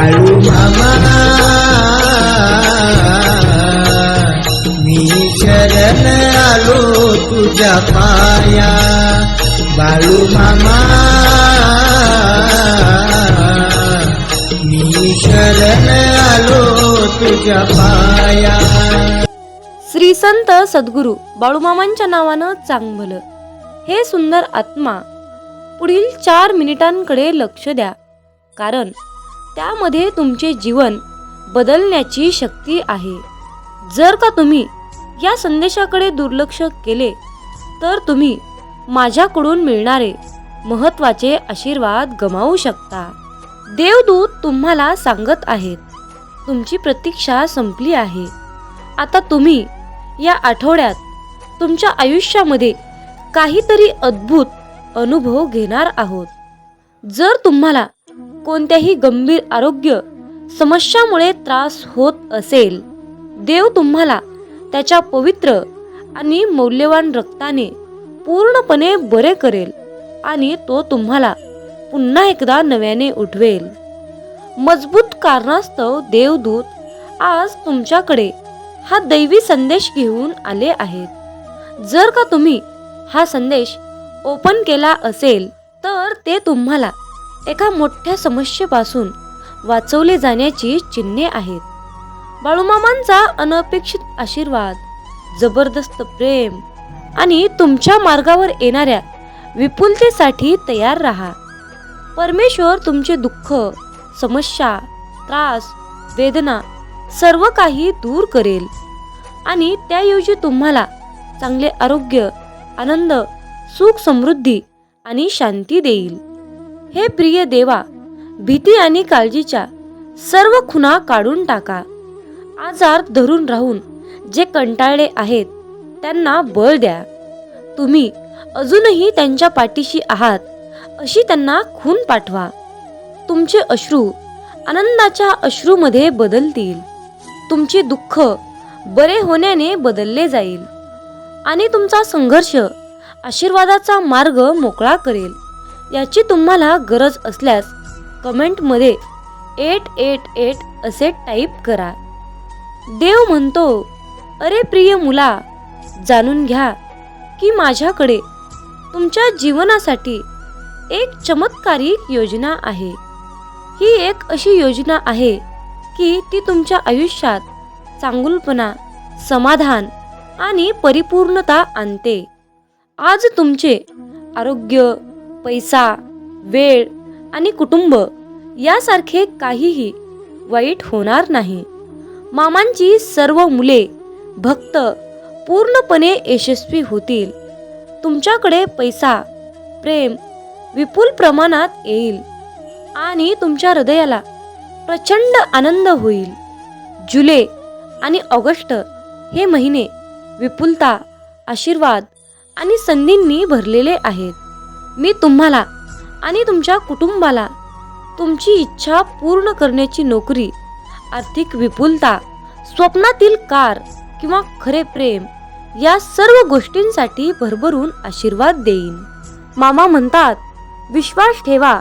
आळू मामा मी शरण आलो तुझ्या पाया. बाळू मामा मी शरण आलो तुझ्या पाया. श्री संत सद्गुरू बाळूमामांच्या नावानं चांगभलं. हे सुंदर आत्मा पुढील चार मिनिटांकडे लक्ष द्या. कारण त्यामध्ये तुमचे जीवन बदलण्याची शक्ती आहे. जर का तुम्ही या संदेशाकडे दुर्लक्ष केले तर तुम्ही माझ्याकडून मिळणारे महत्त्वाचे आशीर्वाद गमावू शकता. देवदूत तुम्हाला सांगत आहेत तुमची प्रतीक्षा संपली आहे. आता तुम्ही या आठवड्यात तुमच्या आयुष्यामध्ये काहीतरी अद्भुत अनुभव घेणार आहोत. जर तुम्हाला कोणत्याही गंभीर आरोग्य समस्यामुळे त्रास होत असेल देव तुम्हाला त्याच्या पवित्र आणि मौल्यवान रक्ताने पूर्णपणे बरे करेल आणि तो तुम्हाला पुन्हा एकदा नव्याने उठवेल. मजबूत कारणास्तव देवदूत आज तुमच्याकडे हा दैवी संदेश घेऊन आले आहेत. जर का तुम्ही हा संदेश ओपन केला असेल तर ते तुम्हाला एका मोठ्या समस्येपासून वाचवले जाण्याची चिन्हे आहेत. बाळूमामांचा अनपेक्षित आशीर्वाद जबरदस्त प्रेम आणि तुमच्या मार्गावर येणाऱ्या विपुलतेसाठी तयार राहा. परमेश्वर तुमचे दुःख समस्या त्रास वेदना सर्व काही दूर करेल आणि त्याऐवजी तुम्हाला चांगले आरोग्य आनंद सुख समृद्धी आणि शांती देईल. हे प्रिय देवा भीती आणि काळजीच्या सर्व खुणा काढून टाका. आजार धरून राहून जे कंटाळले आहेत त्यांना बळ द्या. तुम्ही अजूनही त्यांच्या पाठीशी आहात अशी त्यांना खून पाठवा. तुमचे अश्रू आनंदाच्या अश्रूमध्ये बदलतील. तुमचे दुःख बरे होण्याने बदलले जाईल. आणि तुमचा संघर्ष आशीर्वादाचा मार्ग मोकळा करेल. याची तुम्हाला गरज असल्यास कमेंटमध्ये एट एट एट असे टाईप करा. देव म्हणतो अरे प्रिय मुला जाणून घ्या की माझ्याकडे तुमच्या जीवनासाठी एक चमत्कारिक योजना आहे. ही एक अशी योजना आहे की ती तुमच्या आयुष्यात चांगुलपणा समाधान आणि परिपूर्णता आणते. आज तुमचे आरोग्य पैसा वेळ आणि कुटुंब यासारखे काहीही वाईट होणार नाही. मामांची सर्व मुले भक्त पूर्णपणे यशस्वी होतील. तुमच्याकडे पैसा प्रेम विपुल प्रमाणात येईल आणि तुमच्या हृदयाला प्रचंड आनंद होईल. जुलै आणि ऑगस्ट हे महिने विपुलता आशीर्वाद आणि संधींनी भरलेले आहेत. मी तुम्हाला आणि तुमच्या कुटुंबाला तुमची इच्छा पूर्ण करण्याची नोकरी आर्थिक विपुलता स्वप्नातील कार किंवा खरे प्रेम या सर्व गोष्टींसाठी भरभरून आशीर्वाद देईन. मामा म्हणतात विश्वास ठेवा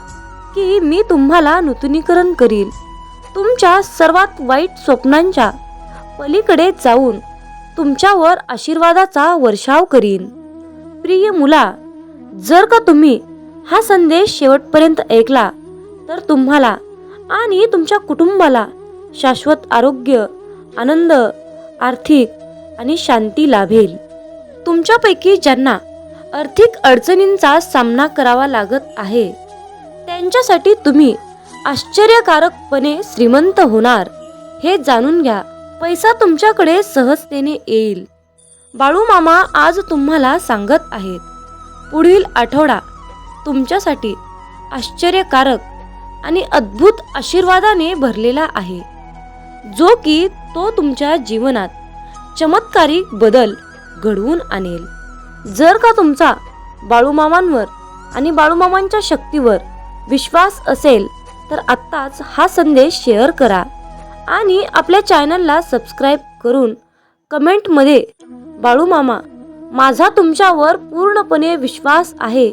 की मी तुम्हाला नूतनीकरण करील. तुमच्या सर्वात वाईट स्वप्नांच्या पलीकडे जाऊन तुमच्यावर आशीर्वादाचा वर्षाव करीन. प्रिय मुला जर का तुम्ही हा संदेश शेवटपर्यंत ऐकला तर तुम्हाला आणि तुमच्या कुटुंबाला शाश्वत आरोग्य आनंद आर्थिक आणि शांती लाभेल. तुमच्यापैकी ज्यांना आर्थिक अडचणींचा सामना करावा लागत आहे त्यांच्यासाठी तुम्ही आश्चर्यकारकपणे श्रीमंत होणार हे जाणून घ्या. पैसा तुमच्याकडे सहजतेने येईल. बाळू मामा आज तुम्हाला सांगत आहेत. पुढील आठवडा तुमच्यासाठी आश्चर्यकारक आणि अद्भुत आशीर्वादाने भरलेला आहे. जो की तो तुमच्या जीवनात चमत्कारिक बदल घडवून आणेल. जर का तुमचा बाळूमामांवर आणि बाळूमामांच्या शक्तीवर विश्वास असेल तर आत्ताच हा संदेश शेअर करा आणि आपल्या चॅनलला सबस्क्राईब करून कमेंटमध्ये बाळूमामा माझा तुमच्यावर पूर्णपणे विश्वास आहे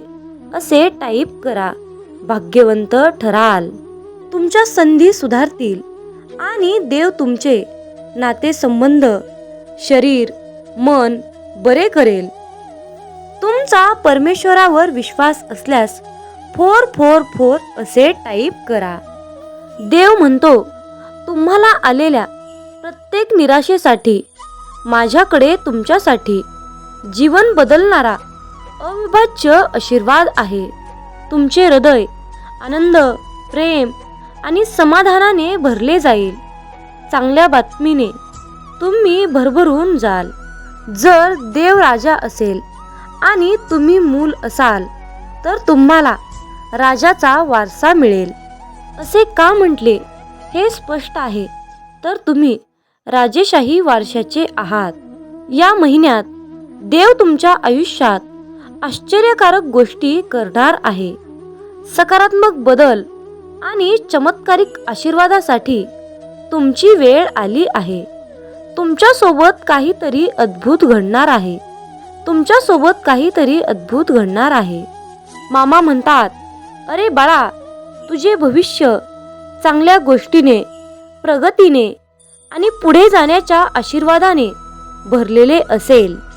असे टाईप करा. भाग्यवंत ठराल. तुमच्या संधी सुधारतील आणि देव तुमचे नातेसंबंध शरीर मन बरे करेल. तुमचा परमेश्वरावर विश्वास असल्यास फोर फोर फोर असे टाईप करा. देव म्हणतो तुम्हाला आलेल्या प्रत्येक निराशेसाठी माझ्याकडे तुमच्यासाठी जीवन बदलणारा अविभाज्य आशीर्वाद आहे. तुमचे हृदय आनंद प्रेम आणि समाधानाने भरले जाईल. चांगल्या बातमीने तुम्ही भरभरून जाल. जर देव राजा असेल आणि तुम्ही मूल असाल तर तुम्हाला राजाचा वारसा मिळेल. असे का म्हटले? हे स्पष्ट आहे. तर तुम्ही राजेशाही वारशाचे आहात. या महिन्यात देव तुमच्या आयुष्यात आश्चर्यकारक गोष्टी करणार आहे. सकारात्मक बदल आणि चमत्कारिक आशीर्वादासाठी तुमची वेळ आली आहे. तुमच्यासोबत काहीतरी अद्भुत घडणार आहे. तुमच्यासोबत काहीतरी अद्भुत घडणार आहे. मामा म्हणतात अरे बाळा तुझे भविष्य चांगल्या गोष्टीने प्रगतीने आणि पुढे जाण्याच्या आशीर्वादाने भरलेले असेल.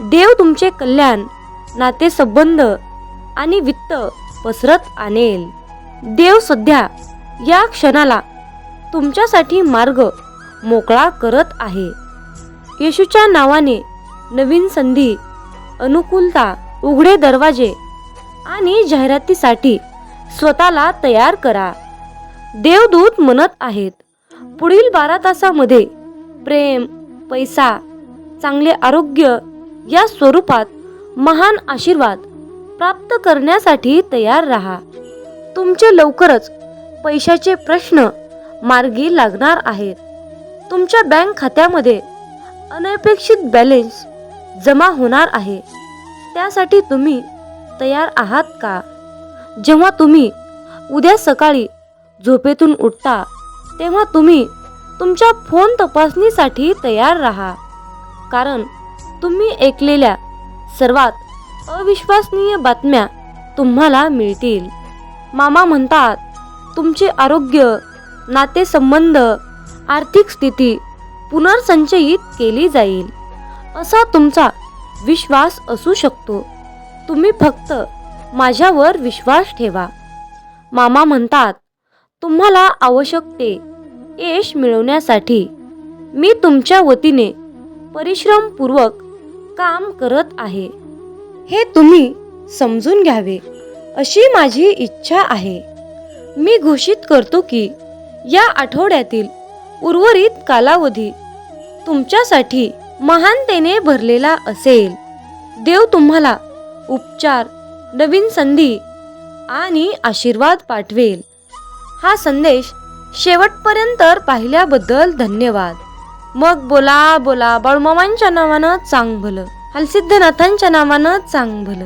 देव तुमचे कल्याण नातेसंबंध आणि वित्त पसरत आणेल. देव सध्या या क्षणाला तुमच्यासाठी मार्ग मोकळा करत आहे. येशूच्या नावाने नवीन संधी अनुकूलता उघडे दरवाजे आणि जाहिरातीसाठी स्वतःला तयार करा. देवदूत म्हणत आहेत पुढील बारा तासामध्ये प्रेम पैसा चांगले आरोग्य या स्वरूपात महान आशीर्वाद प्राप्त करण्यासाठी तयार राहा. तुमचे लवकरच पैशाचे प्रश्न मार्गी लागणार आहेत. तुमच्या बँक खात्यामध्ये अनपेक्षित बॅलेन्स जमा होणार आहे. त्यासाठी तुम्ही तयार आहात का? जेव्हा तुम्ही उद्या सकाळी झोपेतून उठता तेव्हा तुम्ही तुमच्या फोन तपासणीसाठी तयार राहा. कारण तुम्ही ऐकलेल्या सर्वात अविश्वसनीय बातम्या तुम्हाला मिळतील. मामा म्हणतात तुमचे आरोग्य नातेसंबंध आर्थिक स्थिती पुनर्संचयित केली जाईल. असा तुमचा विश्वास असू शकतो. तुम्ही फक्त माझ्यावर विश्वास ठेवा. मामा म्हणतात तुम्हाला आवश्यक ते यश मिळवण्यासाठी मी तुमच्या वतीने परिश्रमपूर्वक काम करत आहे. हे तुम्ही समजून घ्यावे अशी माझी इच्छा आहे. मी घोषित करतो की या आठवड्यातील उर्वरित कालावधी तुमच्यासाठी महानतेने भरलेला असेल. देव तुम्हाला उपचार नवीन संधी आणि आशीर्वाद पाठवेल. हा संदेश शेवटपर्यंत पाहिल्याबद्दल धन्यवाद. मग बोला बोला बाळूमामांच्या नावानं चांग भलं हलसिद्धनाथांच्या नावानं चांग भलं